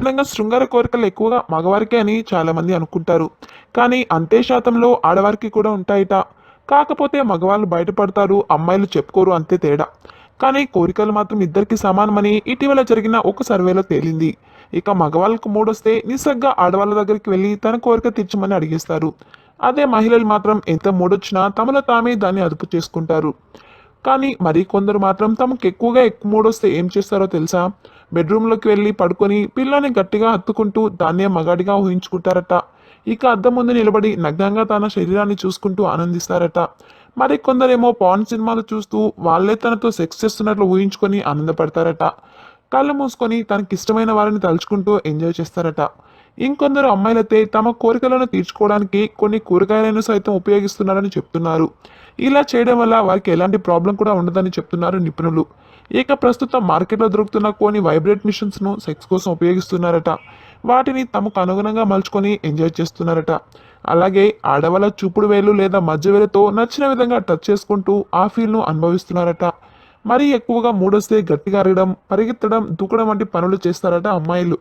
సాధారణంగా శృంగార కోరికలు ఎక్కువగా మగవారికే అని చాలామంది అనుకుంటారు. కానీ అంతే శాతంలో ఆడవారికి కూడా ఉంటాయిట. కాకపోతే మగవాళ్ళు బయటపడతారు అమ్మాయిలు చెప్పుకోరు అంతే తేడా. కానీ కోరికలు మాత్రం ఇద్దరికి సమానమని ఇటీవల జరిగిన ఒక సర్వేలో తేలింది. ఇక మగవాళ్ళకు మూడొస్తే నిస్సగ్గా ఆడవాళ్ళ దగ్గరికి వెళ్ళి తన కోరిక తీర్చమని అడిగేస్తారు. అదే మహిళలు మాత్రం ఎంత మూడొచ్చినా తమలో తామే దాన్ని అదుపు చేసుకుంటారు. కానీ మరి కొందరు మాత్రం తమకు ఎక్కువగా ఎక్కువ మూడొస్తే ఏం చేస్తారో తెలుసా? బెడ్రూమ్లోకి వెళ్ళి పడుకొని పిల్లని గట్టిగా హత్తుకుంటూ దాన్నే మగాడిగా ఊహించుకుంటారట. ఇక అద్దం ముందు నిలబడి నగ్నంగా తన శరీరాన్ని చూసుకుంటూ ఆనందిస్తారట. మరి కొందరేమో పాన్ సినిమాలు చూస్తూ వాళ్ళే తనతో సెక్స్ చేస్తున్నట్లు ఊహించుకొని ఆనందపడతారట. కళ్ళు మూసుకొని తనకిష్టమైన వారిని తలుచుకుంటూ ఎంజాయ్ చేస్తారట. ఇంకొందరు అమ్మాయిలైతే తమ కోరికలను తీర్చుకోవడానికి కొన్ని కూరగాయలను సైతం ఉపయోగిస్తున్నారని చెప్తున్నారు. ఇలా చేయడం వల్ల వారికి ఎలాంటి ప్రాబ్లం కూడా ఉండదని చెప్తున్నారు నిపుణులు. ఇక ప్రస్తుతం మార్కెట్లో దొరుకుతున్న కొన్ని వైబ్రేట్ మిషన్స్ను సెక్స్ కోసం ఉపయోగిస్తున్నారట. వాటిని తమకు అనుగుణంగా మలుచుకొని ఎంజాయ్ చేస్తున్నారట. అలాగే ఆడవాళ్ళ చూపుడు వేలు లేదా మధ్య వేలుతో నచ్చిన విధంగా టచ్ చేసుకుంటూ ఆ ఫీల్ను అనుభవిస్తున్నారట. మరీ ఎక్కువగా మూడొస్తే గట్టిగా అరగడం పరిగెత్తడం దూకడం వంటి పనులు చేస్తారట అమ్మాయిలు.